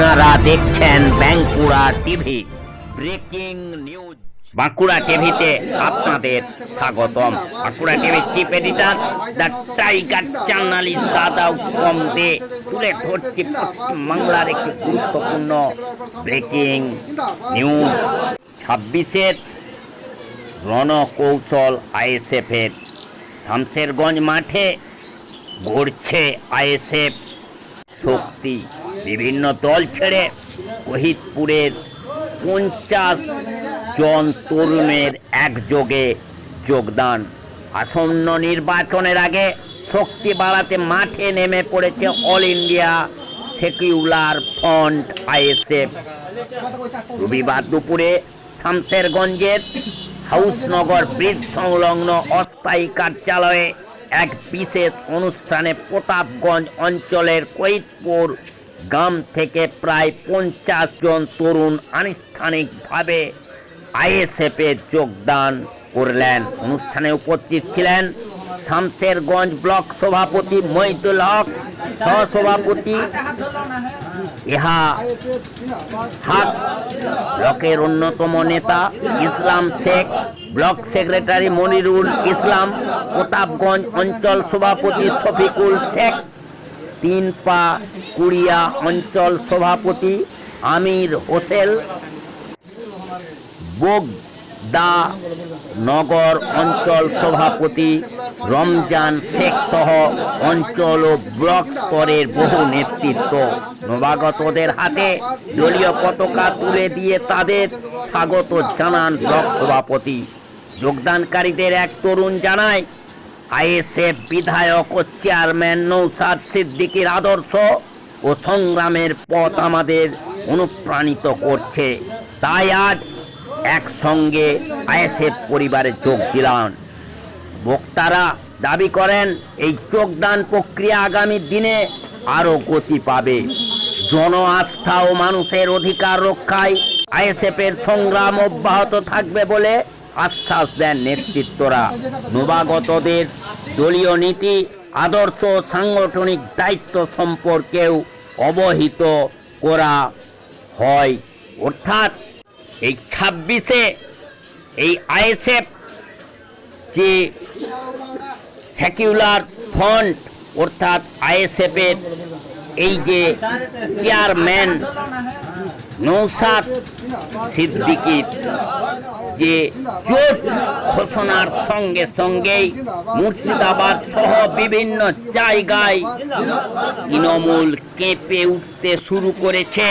আপনারা দেখছেন Bankura TV. Breaking news. Bankura টিভিতে আপনাদের স্বাগতম। বাঁকুড়া টিভির chief editor, the tiger journalist দাদাও কম দে, তুলে ধরছি পশ্চিমবাংলার একটি গুরুত্বপূর্ণ ব্রেকিং নিউজ। ছাব্বিশের রণকৌশল আইএসএফের শামশেরগঞ্জ মাঠে ঘুরছে আইএসএফ শক্তি। বিভিন্ন দল ছেড়ে শহীদপুরের পঞ্চাশ জন তরুণের একযোগে যোগদান। আসন্ন নির্বাচনের আগে শক্তি বাড়াতে মাঠে নেমে পড়েছে all India secular front ISF. রবিবার দুপুরে শামশেরগঞ্জের হাউসনগর ব্রিজ সংলগ্ন অস্থায়ী কার্যালয়ে এক বিশেষ অনুষ্ঠানে প্রতাপগঞ্জ অঞ্চলের কৈতপুর গ্রাম থেকে প্রায় পঞ্চাশ জন তরুণ আনুষ্ঠানিকভাবে আইএসএফে যোগদান করলেন। অনুষ্ঠানে উপস্থিত ছিলেন শামশেরগঞ্জ ব্লক সভাপতি মহিদুল হক, সহসভাপতি ইহা হাক, ব্লকের অন্যতম নেতা ইসলাম শেখ, ব্লক সেক্রেটারি মনিরুল ইসলাম, প্রতাপগঞ্জ অঞ্চল সভাপতি শফিকুল শেখ তিন পা কুড়িয়া অঞ্চল সভাপতি আমির হোসেন। বোগদা নগর অঞ্চল সভাপতি রমজান শেখ সহ অঞ্চল ও ব্লক স্তরের বহু নেতৃত্ব। নবাগতদের হাতে দলীয় পতাকা তুলে দিয়ে তাদের স্বাগত জানান ব্লক সভাপতি। যোগদানকারীদের এক তরুণ জানায় আইএসএফ বিধায়ক ও চেয়ারম্যান নৌসাদ সিদ্দিকির আদর্শ ও সংগ্রামের পথ আমাদের অনুপ্রাণিত করছে। তাই আজ একসঙ্গে আইএসএফ পরিবারে যোগ দিলাম। বক্তারা দাবি করেন, এই যোগদান প্রক্রিয়া আগামী দিনে আরও গতি পাবে। জন আস্থা ও মানুষের অধিকার রক্ষায় আইএসএফের সংগ্রাম অব্যাহত থাকবে বলে আশ্বাস দেন নেতৃত্বরা। নবাগতদের দলীয় নীতি, আদর্শ, সাংগঠনিক দায়িত্ব সম্পর্কেও অবহিত করা হয়। অর্থাৎ এই ছাব্বিশে এই আইএসএফ যে সেকুলার ফ্রন্ট, অর্থাৎ আইএসএফের এই যে চেয়ারম্যান নৌসাদ সিদ্দিকির যে জোট ঘোষণার সঙ্গে সঙ্গেই মুর্শিদাবাদ সহ বিভিন্ন জায়গায় তৃণমূল কেঁপে উঠতে শুরু করেছে।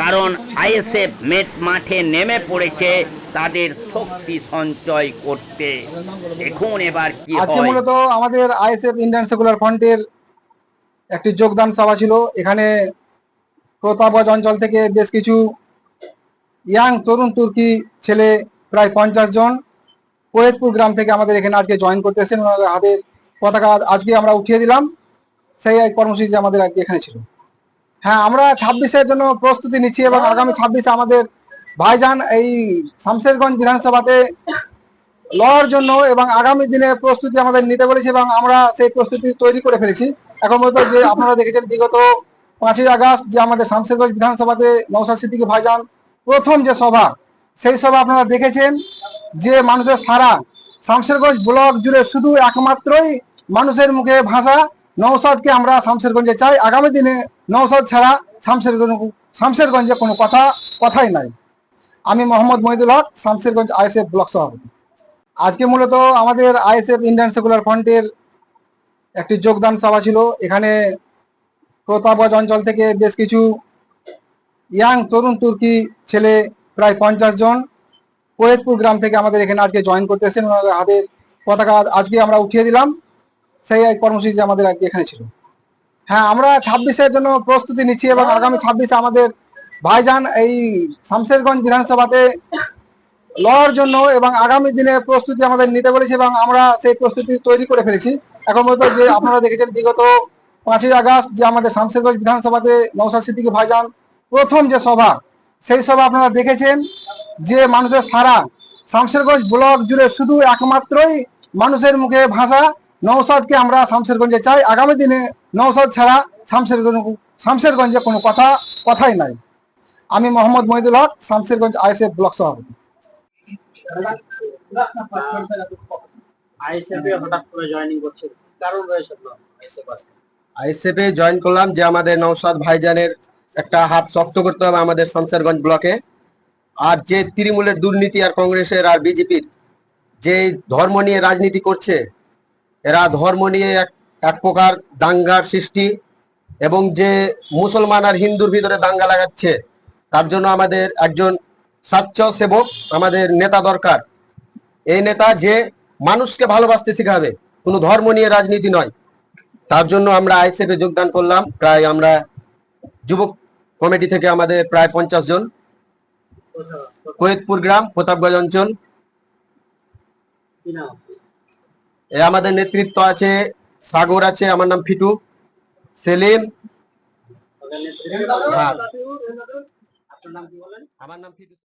কারণ আইএসএফ মেট মাঠে নেমে পড়েছে তাদের শক্তি সঞ্চয় করতে। দেখুন এবার কি আজকে মূলত আমাদের আইএসএফ ইন্ডিয়ান সেকুলার ফ্রন্টের একটি যোগদান সভা ছিল। এখানে প্রতাপগঞ্জ অঞ্চল থেকে বেশ কিছু ইয়াং তরুণ তুর্কি ছেলে প্রায় পঞ্চাশ জন কোয়েতপুর গ্রাম থেকে আমাদের এখানে আজকে জয়েন করতে এসেছেন ওনাদের হাতে পতাকা আজকে আমরা উঠিয়ে দিলাম। সেই এক কর্মসূচি আমাদের আজকে এখানে ছিল। হ্যাঁ আমরা ছাব্বিশের জন্য প্রস্তুতি নিচ্ছি এবং আগামী ছাব্বিশে আমাদের ভাইজান এই শামশেরগঞ্জ বিধানসভাতে লড়ার জন্য এবং আগামী দিনে প্রস্তুতি আমাদের নিতে বলেছে এবং আমরা সেই প্রস্তুতি তৈরি করে ফেলেছি। এখন পর্যন্ত যে আপনারা দেখেছেন বিগত পাঁচই আগস্ট যে আমাদের শামশেরগঞ্জ বিধানসভাতে নৌসাদ সিদ্দিকী ভাইজান প্রথম যে সভা, সেই সভা আপনারা দেখেছেন যে মানুষের সারা শামশেরগঞ্জ ব্লক জুড়ে শুধু একমাত্রই মানুষের মুখে ভাষা নৌসাদকে আমরা শামশেরগঞ্জে চাই। আগামী দিনে নৌসাদ ছাড়া শামশেরগঞ্জ, শামশেরগঞ্জে কোনো কথা, কথাই নাই। আমি মোহাম্মদ মহিদুল হক, শামশেরগঞ্জ আইএসএফ ব্লক সভাপতি। আজকে মূলত আমাদের আইএসএফ ইন্ডিয়ান সেকুলার ফ্রন্টের একটি যোগদান সভা ছিল। এখানে প্রতাপগঞ্জ অঞ্চল থেকে বেশ কিছু ইয়াং তরুণ তুর্কি ছেলে, প্রায় পঞ্চাশ জন কোয়েতপুর গ্রাম থেকে আমাদের এখানে আজকে জয়েন করতে এসেছেন ওনাদের হাতে পতাকা আজকে আমরা উঠিয়ে দিলাম। সেই কর্মসূচি আমাদের আজকে এখানে ছিল। হ্যাঁ আমরা ছাব্বিশের জন্য প্রস্তুতি নিচ্ছি এবং আগামী ছাব্বিশে আমাদের ভাইজান এই শামশেরগঞ্জ বিধানসভাতে লড়ার জন্য এবং আগামী দিনে প্রস্তুতি আমাদের নিতে বলেছে এবং আমরা সেই প্রস্তুতি তৈরি করে ফেলেছি। এখন পর্যন্ত যে আপনারা দেখেছেন বিগত পাঁচই আগস্ট যে আমাদের শামশেরগঞ্জ বিধানসভাতে নৌসাদ সিদ্দিকী ভাইজান প্রথম যে সভা, সেই সভা আপনারা দেখেছেন যে মানুষের সারা শামশেরগঞ্জ ব্লক জুড়ে শুধু একমাত্রই মানুষের মুখে ভাষা। নৌসাদকে আমরা শামশেরগঞ্জে চাই। আগামী দিনে নৌসাদ ছাড়া শামশেরগঞ্জ, শামশেরগঞ্জে কোনো কথা, কথাই নাই। আমি মোহাম্মদ মহিদুল হক শামসেরগঞ্জ আইএসএফ ব্লক সভাপতি। আইএসএফে হঠাৎ করে করছে। কারণ রয়েছে আছে জয়েন করলাম যে আমাদের নৌসাদ ভাইজানের একটা হাত শক্ত করতে হবে আমাদের শামসেরগঞ্জ ব্লকে। আর যে তৃণমূলের দুর্নীতি আর কংগ্রেসের আর বিজেপির যে ধর্ম নিয়ে রাজনীতি করছে, এরা ধর্ম নিয়ে এক এক প্রকার দাঙ্গার সৃষ্টি এবং যে মুসলমান আর হিন্দুর ভিতরে দাঙ্গা লাগাচ্ছে, তার জন্য আমাদের একজন স্বাচ্ছ সেবক আমাদের নেতা দরকার। এই নেতা যে মানুষকে ভালোবাসতে শেখাবে, কোনো ধর্ম নিয়ে রাজনীতি নয়। তার জন্য আমরা আইএসএফ এ যোগদান করলাম। প্রায় আমরা যুবক কমিটি থেকে আমাদের প্রায় পঞ্চাশ জন। কোয়েতপুর গ্রাম প্রতাপগঞ্জ অঞ্চল। এ আমাদের নেতৃত্ব আছে সাগর আছে আমার নাম ফিটু। সেলিম। হ্যাঁ। আমার নাম ফিটু।